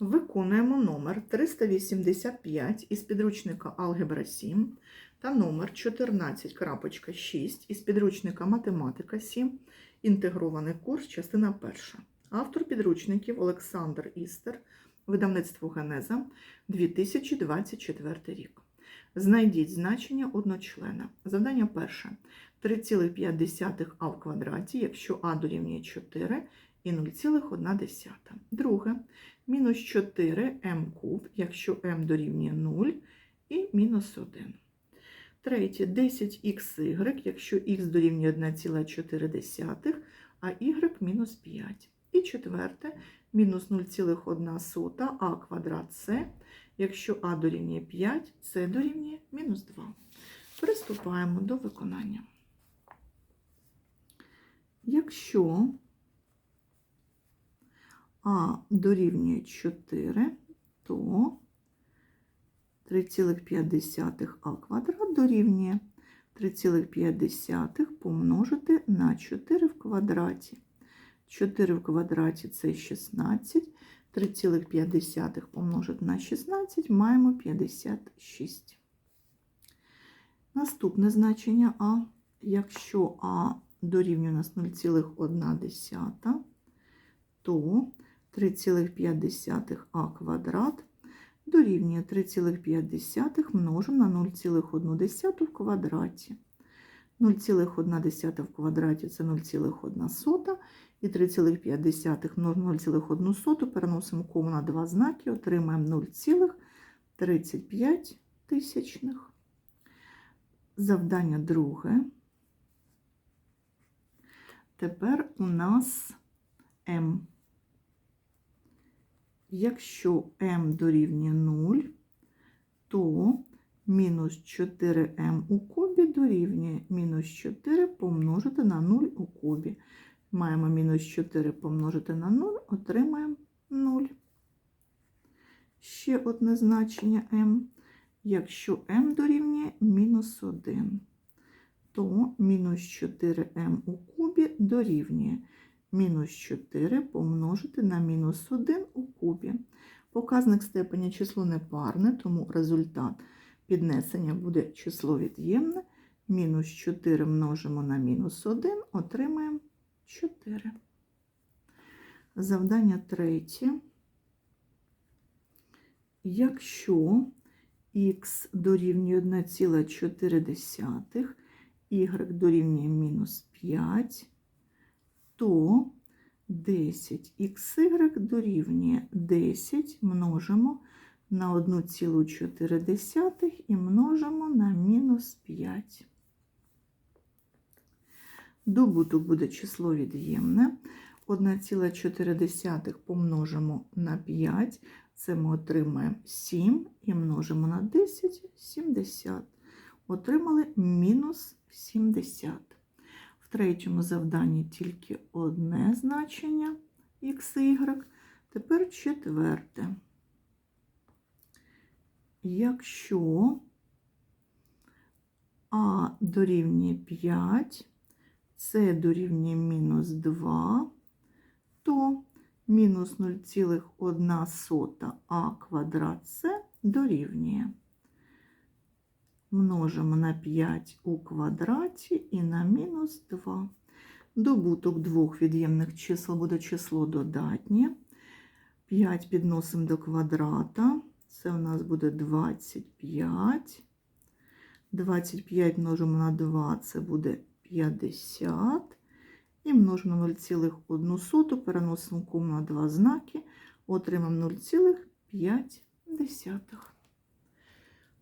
Виконуємо номер 385 із підручника Алгебра 7 та номер 14.6 із підручника Математика 7. Інтегрований курс, частина перша. Автор підручників Олександр Істер, видавництво Генеза, 2024 рік. Знайдіть значення одночлена. Завдання перше. 3,5 а в квадраті, якщо а дорівнює 4 і 0,1. Друге. Мінус 4 м куб, якщо м дорівнює 0 і мінус 1. Третє. 10х, якщо х дорівнює 1,4, а y мінус 5. І четверте. Мінус 0,1 а квадрат С, якщо а дорівнює 5, С дорівнює мінус 2. Приступаємо до виконання. Якщо а дорівнює 4, то 3,5 а квадрат дорівнює 3,5 помножити на 4 в квадраті. 4 в квадраті це 16, 3,5 помножити на 16 маємо 56. Наступне значення А. Якщо А дорівнює у нас 0,1, то 3,5 а квадрат дорівнює 3,5 множимо на 0,1 в квадраті. 0,1 в квадраті це 0,1 і 3,5 множимо на 0,1 переносимо кому на два знаки, отримаємо 0,35 тисячних. Завдання друге. Тепер у нас m. Якщо m дорівнює 0, то мінус 4m у кубі дорівнює мінус 4 помножити на 0 у кубі. Маємо мінус 4 помножити на 0, отримаємо 0. Ще одне значення m. Якщо m дорівнює мінус 1, то мінус 4m у кубі дорівнює мінус 4 помножити на мінус 1 у кубі. Показник степеня число непарне, тому результат піднесення буде число від'ємне. Мінус 4 множимо на мінус 1, отримаємо 4. Завдання третє. Якщо х дорівнює 1,4, y дорівнює мінус 5, то 10х дорівнює 10 множимо на 1,4 і множимо на мінус 5. Добуток буде число від'ємне. 1,4 помножимо на 5, це ми отримаємо 7 і множимо на 10 70. Отримали мінус 70. В третьому завданні тільки одне значення х y. Тепер четверте. Якщо А дорівнює 5, С дорівнює мінус 2, то мінус 0,1 а квадрат С дорівнює множимо на 5 у квадраті і на мінус 2. Добуток двох від'ємних чисел буде число додатнє. 5 підносимо до квадрата. Це у нас буде 25. 25 множимо на 2, це буде 50. І множимо на 0,1, переносимо кому на два знаки, отримаємо 0,5.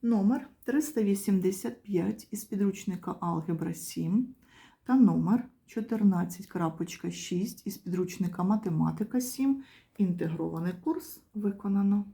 Номер 385 із підручника Алгебра 7 та номер 14.6 із підручника Математика 7. Інтегрований курс виконано.